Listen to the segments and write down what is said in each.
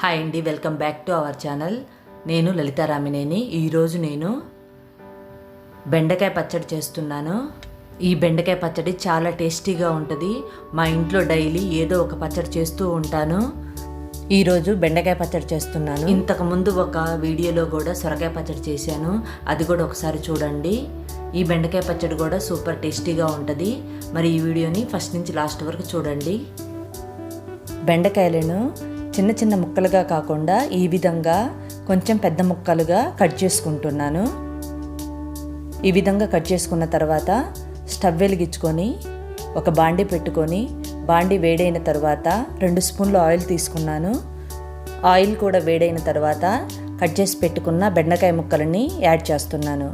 Hi అండి welcome back to our channel నేను లలితారామినేని ఈరోజు నేను బెండకాయ పచ్చడి చేస్తున్నాను. ఈ బెండకాయ పచ్చడి చాలా టేస్టీగా ఉంటుంది. మా ఇంట్లో డైలీ ఏదో ఒక పచ్చడి చేస్తూ ఉంటాను. ఈరోజు బెండకాయ పచ్చడి చేస్తున్నాను. ఇంతకుముందు ఒక వీడియోలో కూడా సొరకాయ పచ్చడి చేశాను. అది కూడా ఒకసారి చూడండి. ఈ బెండకాయ పచ్చడి కూడా సూపర్ టేస్టీగా ఉంటుంది. మరి ఈ వీడియోని ఫస్ట్ నుంచి లాస్ట్ వరకు చూడండి. బెండకాయలను చిన్న చిన్న ముక్కలుగా కాకుండా ఈ విధంగా కొంచెం పెద్ద ముక్కలుగా కట్ చేసుకుంటున్నాను. ఈ విధంగా కట్ చేసుకున్న తర్వాత స్టవ్ వెలిగించుకొని ఒక బాండి పెట్టుకొని బాండి వేడైన తర్వాత రెండు స్పూన్లు ఆయిల్ తీసుకున్నాను. ఆయిల్ కూడా వేడైన తర్వాత కట్ చేసి పెట్టుకున్న బెండకాయ ముక్కలని యాడ్ చేస్తున్నాను.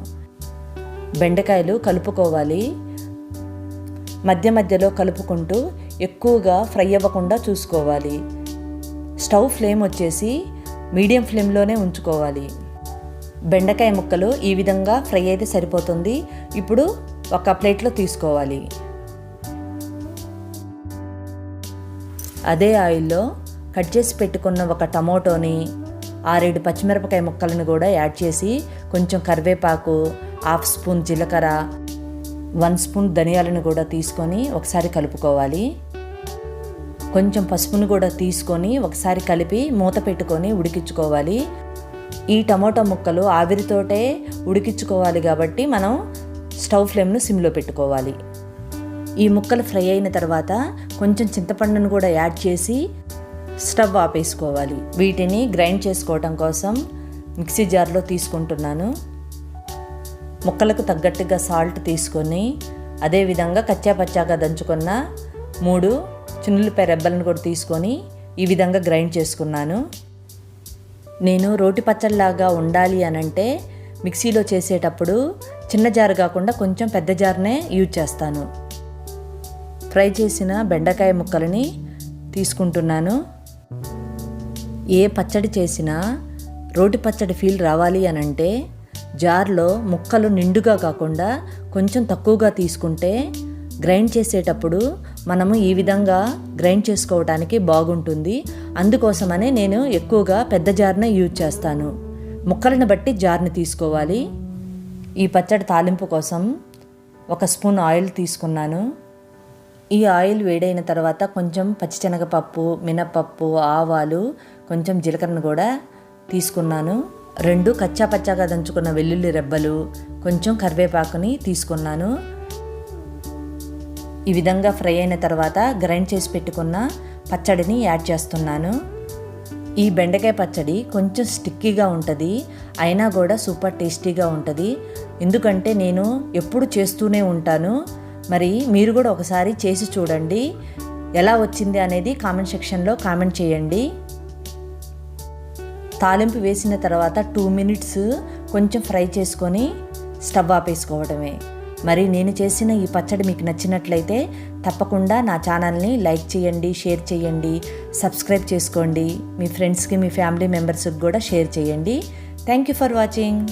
బెండకాయలు కలుపుకోవాలి. మధ్య మధ్యలో కలుపుకుంటూ ఎక్కువగా ఫ్రై అవ్వకుండా చూసుకోవాలి. స్టవ్ ఫ్లేమ్ వచ్చేసి మీడియం ఫ్లేమ్లోనే ఉంచుకోవాలి. బెండకాయ ముక్కలు ఈ విధంగా ఫ్రై అయితే సరిపోతుంది. ఇప్పుడు ఒక ప్లేట్లో తీసుకోవాలి. అదే ఆయిల్లో కట్ చేసి పెట్టుకున్న ఒక టమోటోని ఆరేడు పచ్చిమిరపకాయ ముక్కలను కూడా యాడ్ చేసి కొంచెం కరివేపాకు హాఫ్ స్పూన్ జీలకర్ర వన్ స్పూన్ ధనియాలను కూడా తీసుకొని ఒకసారి కలుపుకోవాలి. కొంచెం పసుపును కూడా తీసుకొని ఒకసారి కలిపి మూత పెట్టుకొని ఉడికించుకోవాలి. ఈ టమోటా ముక్కలు ఆవిరితోటే ఉడికించుకోవాలి కాబట్టి మనం స్టవ్ ఫ్లేమ్ను సిమ్లో పెట్టుకోవాలి. ఈ ముక్కలు ఫ్రై అయిన తర్వాత కొంచెం చింతపండును కూడా యాడ్ చేసి స్టవ్ ఆపేసుకోవాలి. వీటిని గ్రైండ్ చేసుకోవటం కోసం మిక్సీ జార్లో తీసుకుంటున్నాను. ముక్కలకు తగ్గట్టుగా సాల్ట్ తీసుకొని అదేవిధంగా కచ్చా పచ్చాగా దంచుకున్న మూడు చిన్నులపై రెబ్బలను కూడా తీసుకొని ఈ విధంగా గ్రైండ్ చేసుకున్నాను. నేను రోటి పచ్చడిలాగా ఉండాలి అని అంటే మిక్సీలో చేసేటప్పుడు చిన్న జారు కాకుండా కొంచెం పెద్ద జారునే యూజ్ చేస్తాను. ఫ్రై చేసిన బెండకాయ ముక్కలని తీసుకుంటున్నాను. ఏ పచ్చడి చేసినా రోటి పచ్చడి ఫీల్ రావాలి అని అంటే జార్లో ముక్కలు నిండుగా కాకుండా కొంచెం తక్కువగా తీసుకుంటే గ్రైండ్ చేసేటప్పుడు మనము ఈ విధంగా గ్రైండ్ చేసుకోవడానికి బాగుంటుంది. అందుకోసమనే నేను ఎక్కువగా పెద్ద జార్నే యూజ్ చేస్తాను. ముక్కలను బట్టి జార్ని తీసుకోవాలి. ఈ పచ్చడి తాలింపు కోసం ఒక స్పూన్ ఆయిల్ తీసుకున్నాను. ఈ ఆయిల్ వేడైన తర్వాత కొంచెం పచ్చిశనగపప్పు మినపప్పు ఆవాలు కొంచెం జీలకర్రను కూడా తీసుకున్నాను. రెండు కచ్చా పచ్చాగా దంచుకున్న వెల్లుల్లి రెబ్బలు కొంచెం కరివేపాకుని తీసుకున్నాను. ఈ విధంగా ఫ్రై అయిన తర్వాత గ్రైండ్ చేసి పెట్టుకున్న పచ్చడిని యాడ్ చేస్తున్నాను. ఈ బెండకాయ పచ్చడి కొంచెం స్టిక్కీగా ఉంటుంది అయినా కూడా సూపర్ టేస్టీగా ఉంటుంది. ఎందుకంటే నేను ఎప్పుడు చేస్తూనే ఉంటాను. మరి మీరు కూడా ఒకసారి చేసి చూడండి. ఎలా వచ్చింది అనేది కామెంట్ సెక్షన్లో కామెంట్ చేయండి. తాలింపు వేసిన తర్వాత టూ మినిట్స్ కొంచెం ఫ్రై చేసుకొని స్టవ్ ఆపేసుకోవడమే మరి నేను చేసిన ఈ పచ్చడి మీకు నచ్చినట్లయితే తప్పకుండా నా ఛానల్ని లైక్ చేయండి షేర్ చేయండి సబ్స్క్రైబ్ చేసుకోండి. మీ ఫ్రెండ్స్కి మీ ఫ్యామిలీ మెంబర్స్కి కూడా షేర్ చేయండి. Thank you for watching